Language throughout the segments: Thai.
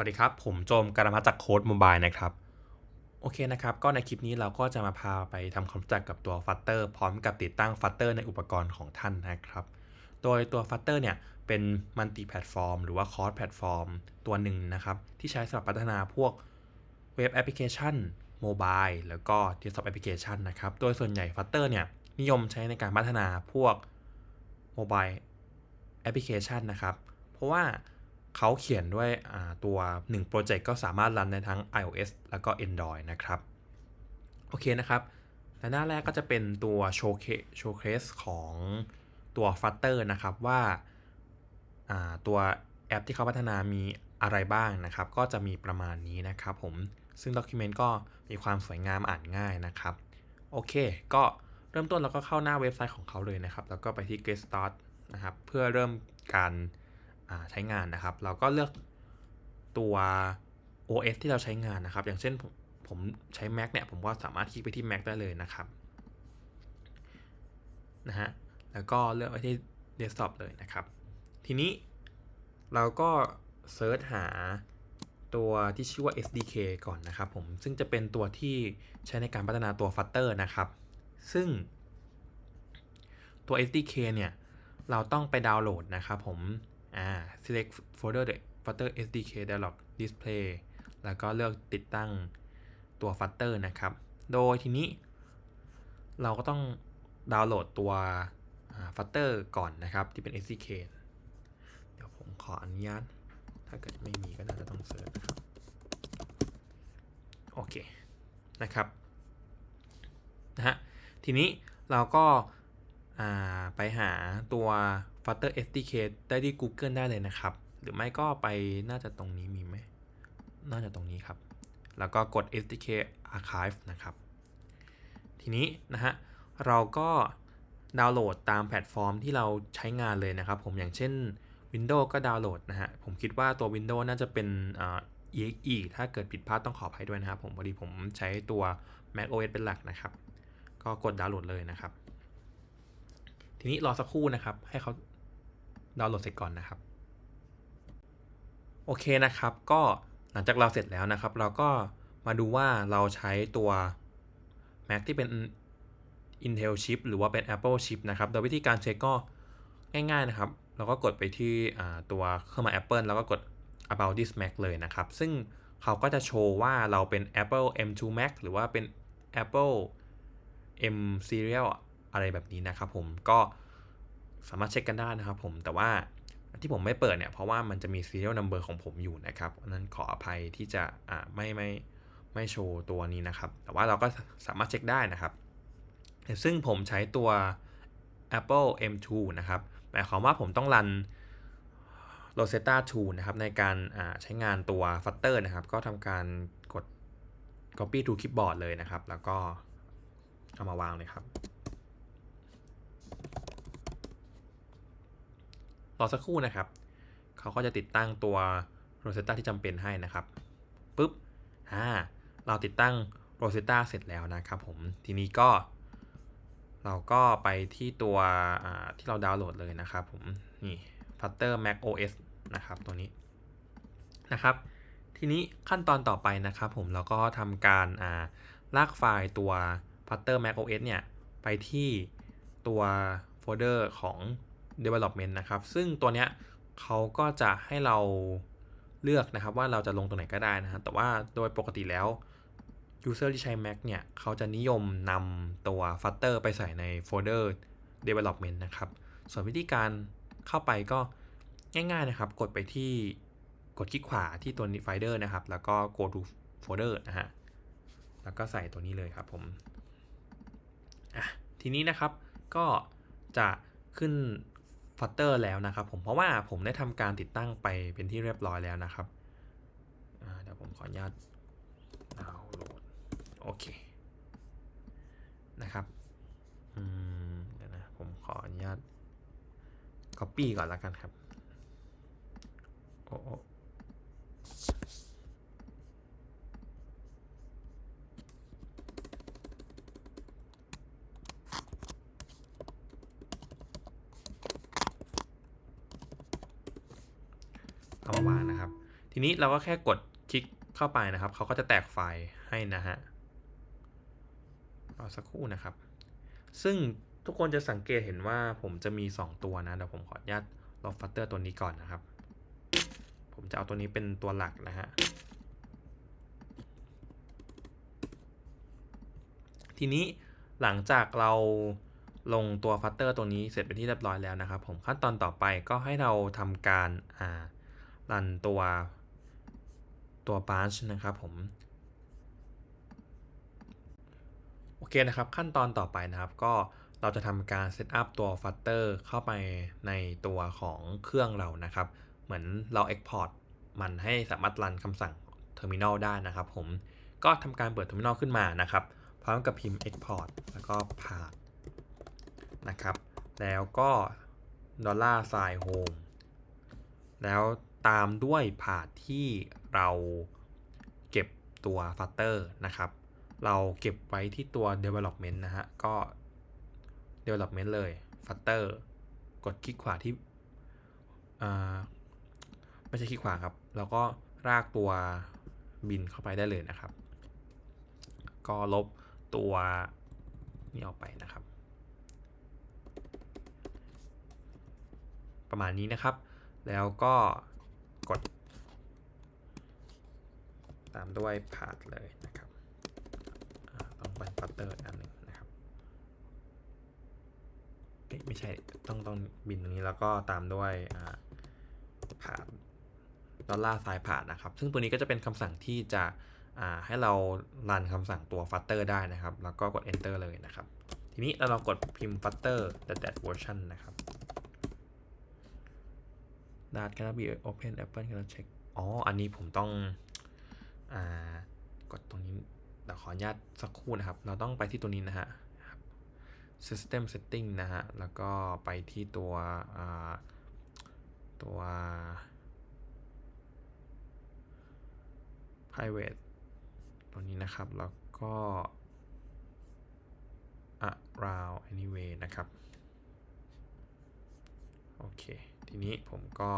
วัสดีครับ ผมโจมกรมาจากโค้ดโมบายนะครับ โอเคนะครับ ก็ในคลิปนี้เราก็จะมาพาไปทำความรู้จักกับตัว Flutter พร้อมกับติดตั้ง Flutter ในอุปกรณ์ของท่านนะครับ โดยตัว Flutter เนี่ยเป็นมัลติแพลตฟอร์มหรือว่าคอร์สแพลตฟอร์มตัวหนึ่งนะครับ ที่ใช้สำหรับพัฒนาพวกเว็บแอปพลิเคชันโมบายแล้วก็เดสก์ท็อปแอปพลิเคชันนะครับ โดยส่วนใหญ่ Flutter เนี่ยนิยมใช้ในการพัฒนาพวกโมบายแอปพลิเคชันนะครับ เพราะว่า เขาเขียนด้วยตัว1โปรเจกต์ก็สามารถรันในทั้ง iOS แล้วก็ Android นะครับ โอเคนะครับและหน้าแรกก็จะเป็นตัวโชว์เคโชว์เคสของตัว Flutter นะครับว่าตัวแอปที่เขาพัฒนามีอะไรบ้างนะครับ ก็จะมีประมาณนี้นะครับผม ซึ่งด็อกิเมนต์ก็มีความสวยงามอ่านง่ายนะครับ โอเค ก็เริ่มต้นเราก็เข้าหน้าเว็บไซต์ของเขาเลยนะครับ แล้วก็ไปที่ Get Start นะครับ เพื่อเริ่มการ ใช้งานนะครับ เราก็เลือกตัว OS ที่เราใช้งานนะครับ อย่างเช่นผมผมใช้ Mac เนี่ย ผมก็สามารถคลิกไปที่ Mac ได้เลยนะครับนะฮะแล้วก็เลือกไปที่ Desktop เลยนะครับ ทีนี้เราก็เซิร์ชหาตัวที่ชื่อว่า SDK ก่อนนะครับผมซึ่งจะเป็นตัวที่ใช้ในการพัฒนาตัว Flutter นะครับ ซึ่งตัว SDK เนี่ย เราต้องไปดาวน์โหลดนะครับผม อ่า select folder the Flutter SDK dialog display แล้วก็เลือกติดตั้งตัว Flutter นะครับ โดยทีนี้ เราก็ต้องดาวน์โหลดตัว Flutter ก่อนนะครับ ที่เป็น SDK เดี๋ยวผมขออนุญาต ถ้าเกิดไม่มีก็น่าจะต้องเสิร์ชนะครับ โอเค นะครับ นะฮะ ทีนี้เราก็ไปหาตัว Flutter SDK ได้ที่ Google ได้เลยนะครับ หรือไม่ก็ไปน่าจะตรงนี้มีไหม น่าจะตรงนี้ครับ แล้วก็กด SDK Archive นะครับ ทีนี้นะฮะ เราก็ดาวน์โหลดตามแพลตฟอร์มที่เราใช้งานเลยนะครับ ผมอย่างเช่น Windows ก็ดาวน์โหลดนะฮะ ผมคิดว่าตัว Windows น่าจะเป็น exe ถ้าเกิดผิดพลาดต้องขออภัยด้วยนะครับ ผมพอดีผมใช้ตัว Mac OS เป็นหลักนะครับ ก็กดดาวน์โหลดเลยนะครับ ทีนี้รอสักครู่นะครับ ให้เขา ดาวน์โหลดเสร็จก่อนนะครับ โอเคนะครับ ก็หลังจากเราเสร็จแล้วนะครับ เราก็มาดูว่าเราใช้ตัว Mac ที่เป็น Intel chip หรือว่าเป็น Apple chip นะครับ โดยวิธีการเช็คก็ง่ายๆนะครับ เราก็กดไปที่ตัวเครื่องหมาย Apple แล้วก็กด about this Mac เลยนะครับ ซึ่งเขาก็จะโชว์ว่าเราเป็น Apple M2 Mac หรือว่าเป็น Apple M Serial อะไรแบบนี้นะครับผมก็ สามารถเช็คกันได้นะครับผมแต่ว่าที่ผมไม่เปิดเนี่ยเพราะว่ามันจะมี serial number ของผมอยู่นะครับนั้นขออภัยที่จะอ่าไม่ไม่ไม่โชว์ตัวนี้นะครับ แต่ว่าเราก็สามารถเช็คได้นะครับ ซึ่งผมใช้ตัว Apple M2 นะครับหมายความว่าผมต้องรัน Rosetta 2นะครับในการใช้งานตัว Flutter นะครับ ก็ทำการกด copy to clipboard เลยนะครับ แล้วก็เอามาวางเลยครับ รอสักครู่นะครับ เขาก็จะติดตั้งตัว Rosetta ที่จำเป็นให้นะครับปุ๊บอ่าเราติดตั้ง Rosetta เสร็จแล้วนะครับผมทีนี้ก็ เราก็ไปที่ตัวที่เราดาวน์โหลดเลยนะครับผมนี่ Flutter Mac OS นะครับตัวนี้นะครับ ทีนี้ขั้นตอนต่อไปนะครับผมเราก็ทำการลากไฟล์ตัว Flutter Mac OS เนี่ย ไปที่ตัวโฟลเดอร์ของ development นะครับ ซึ่งตัวเนี้ยเขาก็จะให้เราเลือกนะครับว่าเราจะลงตรงไหนก็ได้นะฮะแต่ว่าโดยปกติแล้ว user ที่ใช้ Mac เนี่ยเขาจะนิยมนำตัว Flutter ไปใส่ในโฟลเดอร์ development นะครับ ส่วนวิธีการเข้าไปก็ง่ายๆนะครับ กดไปที่กดคลิกขวาที่ตัว folder นะครับ แล้วก็ go to folder นะฮะ แล้วก็ใส่ตัวนี้เลยครับผมอะทีนี้นะครับก็จะขึ้น ฟัตเตอร์แล้วนะครับผมเพราะว่าผมได้ทำการติดตั้งไปเป็นที่เรียบร้อยแล้วนะครับเดี๋ยวผมขออนุญาตดาวน์โหลดโอเคนะครับเดี๋ยวนะผมขออนุญาต Copy ก่อนแล้วกันครับโอ้เอามาวางนะครับ ที ทีนี้เราก็แค่กดคลิกเข้าไปนะครับ เขาก็จะแตกไฟล์ให้นะฮะรอสักครู่นะครับ ซึ่งทุกคนจะสังเกตเห็นว่าผมจะมี 2 ตัวนะเดี๋ยวผมขออนุญาตลบฟัตเตอร์ตัวนี้ก่อนนะครับ ผมจะเอาตัวนี้เป็นตัวหลักนะฮะทีนี้หลังจากเราลงตัวฟัตเตอร์ตัวนี้เสร็จเป็นที่เรียบร้อยแล้วนะครับ ผมขั้นตอนต่อไปก็ให้เราทำการอ่ารันตัว ตัว branch นะครับผมโอเคนะครับขั้นตอนต่อไปนะครับก็เราจะทำการเซตอัพตัวฟัตเตอร์เข้าไปในตัวของเครื่องเรานะครับ เหมือนเรา Export มันให้สามารถรันคำสั่ง Terminal ได้นะครับผมก็ทำการเปิด Terminal ขึ้นมานะครับ พร้อมกับพิมพ์ Export แล้วก็ path นะครับ แล้วก็ดอลลาร์ sign home แล้วตามด้วยพาธที่ เราเก็บตัวฟัตเตอร์นะครับ เราเก็บไว้ที่ตัว development นะฮะ ก็ development เลย flutter กดคลิกขวาที่ไม่ใช่คลิกขวาครับ แล้วก็รากตัวบินเข้าไปได้เลยนะครับ ก็ลบตัวนี้ออกไปนะครับ ประมาณนี้นะครับ แล้วก็กด ตามด้วยพาดเลยนะครับต้องไปฟัตเตอร์อันหนึ่งนะครับไม่ใช่ต้องต้องบินตรงนี้แล้วก็ตามด้วยผ่านดอลลาร์ซ้ายผ่านนะครับ ซึ่งตัวนี้ก็จะเป็นคำสั่งที่จะให้เรารันคำสั่งตัว flutter ได้นะครับ แล้วก็กด enter เลยนะครับ ทีนี้เราลองกดพิมพ์ flutter that version นะครับ that cannot be open apple cannot check อ๋อ อันนี้ผมต้อง กดตรงนี้เดี๋ยวขออนุญาตสักครู่นะครับ เราต้องไปที่ตัวนี้นะฮะ system setting นะฮะ แล้วก็ไปที่ตัวตัว private ตัวนี้นะครับ แล้วก็ around anyway นะครับ โอเค ทีนี้ผมก็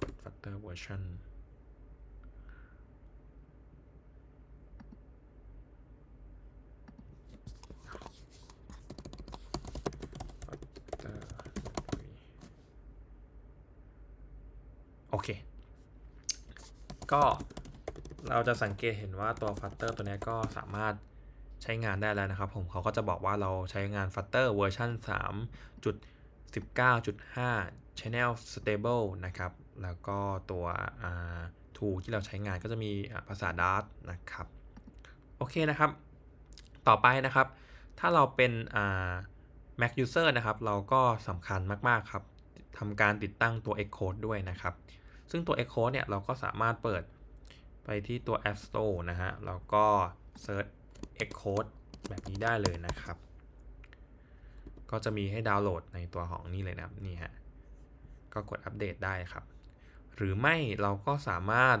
กด factor version โอ เค ก็เราจะสังเกตเห็นว่าตัว Flutter ตัวนี้ก็สามารถใช้งานได้แล้วนะครับผมเขาก็จะบอกว่าเราใช้งาน Flutter เวอร์ชัน3.19.5 Channel Stable นะครับ แล้วก็ตัว tool ที่เราใช้งานก็จะมีภาษา Dart นะครับ โอเคนะครับ ต่อไปนะครับ ถ้าเราเป็น Mac User นะครับ เราก็สำคัญมาก ๆ ครับทำการติดตั้งตัว Xcode ด้วยนะครับ ซึ่งตัว Xcode เนี่ยเราก็สามารถเปิดไปที่ตัว App Store นะฮะแล้วก็ Search Xcode แบบนี้ได้เลยนะครับ ก็จะมีให้ดาวน์โหลดในตัวของนี่เลยนะนี่ฮะก็กดอัปเดตได้ครับ หรือไม่เราก็สามารถ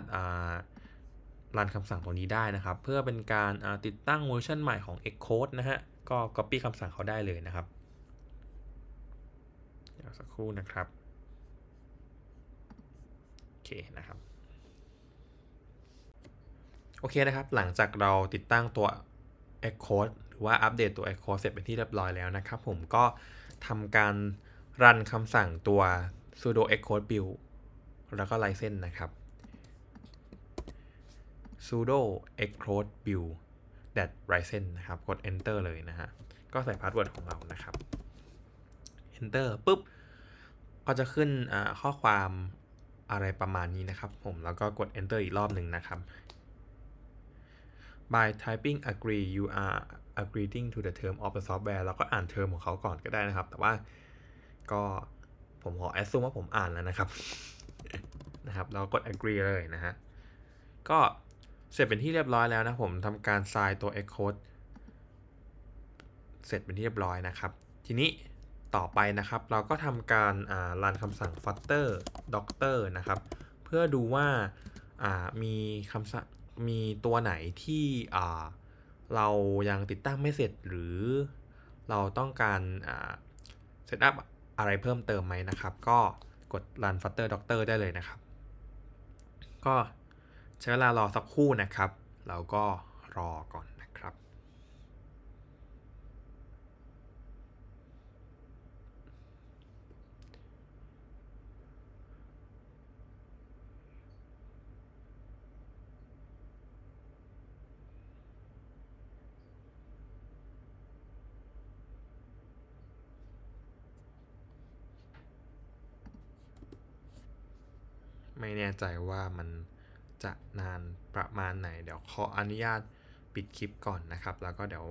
รันคำสั่งตัวนี้ได้นะครับ เพื่อเป็นการติดตั้งเวอร์ชันใหม่ของ Xcode นะฮะ ก็ Copy คำสั่งเขาได้เลยนะครับ เดี๋ยวสักครู่นะครับ เคนะครับ โอเคนะครับ หลังจากเราติดตั้งตัว Xcode หรือว่าอัปเดตตัว Xcode เสร็จเป็นที่เรียบร้อยแล้วนะครับผมก็ทำการรันคำสั่งตัว sudo xcode build แล้วก็ license นะครับ sudo xcode build that license นะครับ กด enter เลยนะฮะ ก็ใส่พาสเวิร์ดของเรานะครับ enter ปุ๊บ ก็จะขึ้นข้อความ อะไรประมาณนี้นะครับผมแล้วก็กด enter อีกรอบหนึ่งนะครับ by typing agree you are agreeing to the term of the software แล้วก็อ่านเทอมของเขาก่อนก็ได้นะครับ แต่ว่าก็ผมขอ assume ว่าผมอ่านแล้วนะครับนะครับเรากด agree เลยนะฮะก็เสร็จเป็นที่เรียบร้อยแล้วนะผมทำการ sign ตัว xcode เสร็จเป็นที่เรียบร้อยนะครับ ทีนี้ ต่อไปนะครับ เราก็ทำการรันคำสั่ง flutter doctor นะครับ เพื่อดูว่ามีคำสั่งมีตัวไหนที่เรายังติดตั้งไม่เสร็จหรือเราต้องการเซตอัพอะไรเพิ่มเติมไหมนะครับ ก็กด run flutter doctor ได้เลยนะครับ ก็ใช้เวลารอสักครู่นะครับเราก็รอก่อน ไม่แน่ใจว่ามันจะนานประมาณไหน เดี๋ยวขออนุญาตปิดคลิปก่อนนะครับ แล้วก็เดี๋ยว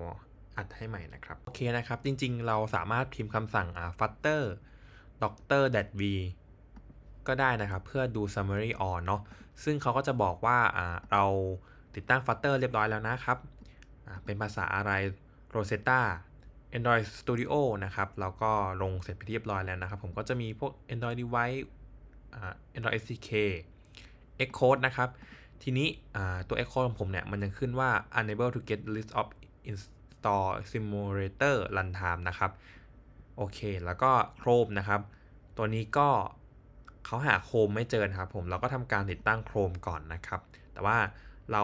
อัดให้ใหม่นะครับ โอเคนะครับ จริงๆ เราสามารถพิมพ์คำสั่งอ่า flutter doctor that v ก็ได้นะครับ เพื่อดู summary on เนาะซึ่งเขาก็จะบอกว่าอ่าเราติดตั้ง flutter เรียบร้อยแล้วนะครับเป็นภาษาอะไร rosetta android studio นะครับ แล้วก็ลงเสร็จไปเรียบร้อยแล้วนะครับ ผมก็จะมีพวก android device Android SDK Xcode นะครับ ทีนี้ตัว Xcode ของผมเนี่ย มันยังขึ้นว่า unable to get list of install simulator runtime นะครับ โอเค แล้วก็ Chrome นะครับ ตัวนี้ก็เขาหา Chrome ไม่เจอนะครับผม เราก็ทำการติดตั้ง Chrome ก่อนนะครับ แต่ว่าเรา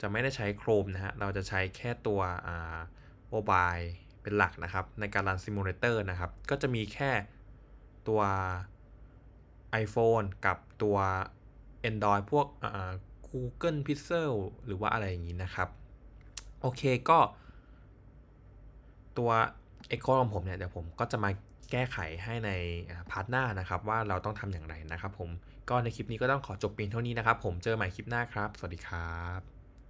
จะไม่ได้ใช้ Chrome นะฮะ เราจะใช้แค่ตัวอ่า mobile เป็นหลักนะครับ ในการรัน simulator นะครับ ก็จะมีแค่ตัว iPhone กับตัว Android พวกอ่า Google Pixel หรือว่าอะไรอย่างนี้นะครับ โอเคก็ ตัว Echo ของผมเนี่ย เดี๋ยวผมก็จะมาแก้ไขให้ในพาร์ทหน้านะครับ ว่าเราต้องทำอย่างไรนะครับผม ก็ในคลิปนี้ก็ต้องขอจบเพียงเท่านี้นะครับ ผมเจอใหม่คลิปหน้าครับ สวัสดีครับ